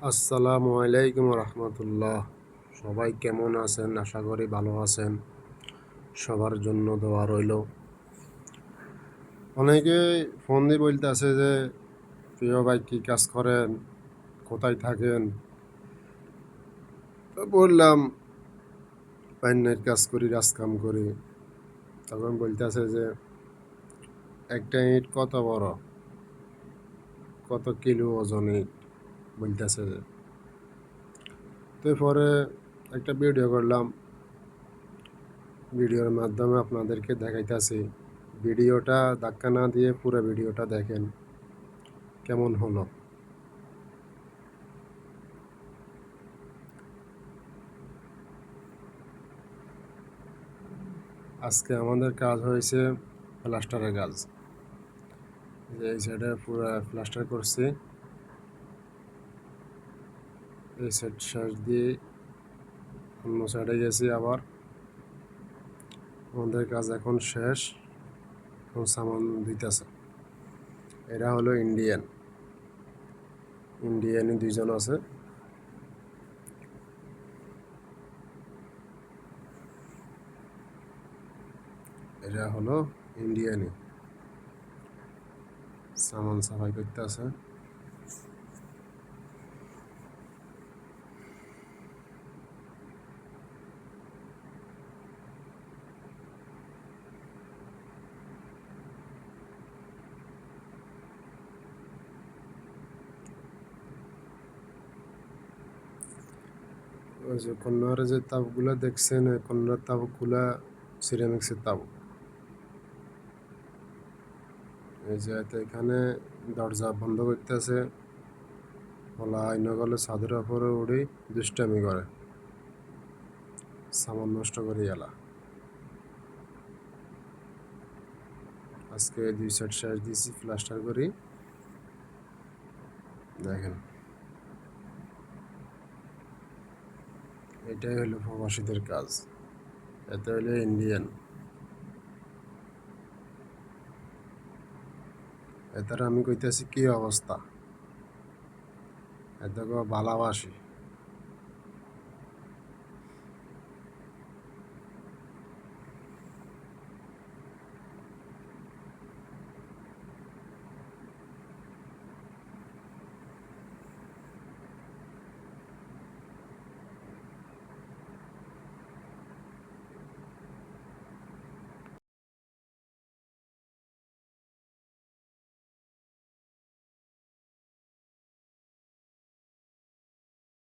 আসসালামু আলাইকুম রহমতুল্লাহ। সবাই কেমন আছেন? আশা করি ভালো আছেন। সবার জন্য দেওয়া রইল। অনেকে ফোন দিয়ে বলতে আছে যে, প্রিয় ভাই, কী কাজ করেন? কোথায় থাকেন? বললাম পাইনের কাজ করি কাম করি। তখন বলতে আছে যে, একটা ইট কত বড়? কত কিলো ওজন ইট? বলতেছে তো একটা ভিডিও করলাম। ভিডিওর মাধ্যমে আপনাদেরকে দেখাইতেছি। ভিডিওটা ধাক্কা না দিয়ে পুরো ভিডিওটা দেখেন কেমন হলো। আজকে আমাদের কাজ হয়েছে প্লাস্টারের কাজ। এই সাইডে পুরো প্লাস্টার করছি। এই সাইড শেষ দিয়ে অন্য সাইডে গেছি আবার। আমাদের কাজ এখন শেষ, এখন সামান দিতেছে। এরা হলো ইন্ডিয়ান। ইন্ডিয়ানই দুইজন আছে। এরা হলো ইন্ডিয়ানই। সামান সাফাই করতে আছে ওই যে কন্যার যে তাবগুলো দেখছেন, ওই কন্যার তাবগুলা সিরামিক্সের তাব এই যে এখানে দরজা বন্ধ করতেছে। বলা আইন গেলে ছাদের ওপরে উড়ে দুষ্টামি করে। সামান নষ্ট করে এলা আজকে দুই সাইড শেষ দিয়েছি প্লাস্টার করি। দেখেন। এটাই হলো প্রবাসীদের কাজ। এতে হলো ইন্ডিয়ান এটার আমি কইতেছি কি অবস্থা? এত ভালোবাসি